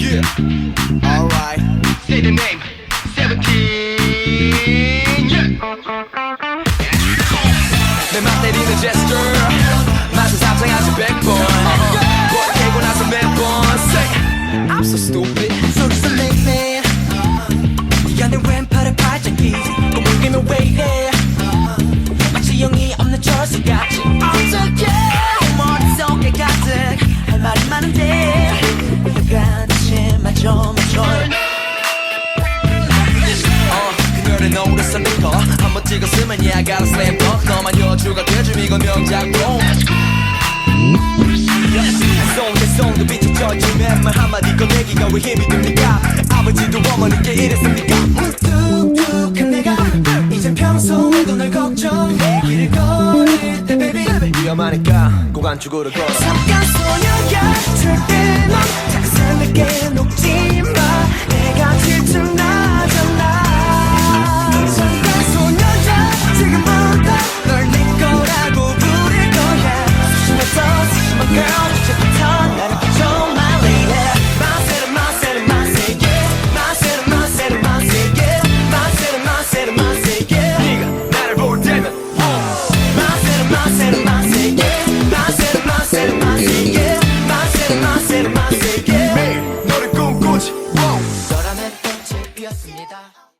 Yeah. Alright. Say the name. Seventeen. Yeah. 내맘 때리는 gesture 맛은 상상하지 100번 뭘 깨고 나서 매번 Say I'm so stupid 소리 설레네 네가 내 왼팔에 팔짱 끼지 꼬물기면 왜 이래 마치 영이 없는 저수같 그녀를 노렸어 내거 한번 찍었으면 yeah I got a slam dunk 너만 여주가 돼줌 이건 명작로 송대 송도 비춰져 있는 말 한마디 꺼내기가 왜 힘이 듭니까? 아버지도 어머니께 이랬습니까? 뚝뚝한 내가 이제 평소에도 널 걱정해. 길을 걸을 때 baby. 위험하니까 꼭 안쪽으로 걸어 잠깐 소녀야 Turn 내 맛에게 너를 꿈꾸지. 너라면 대체 이었습니다.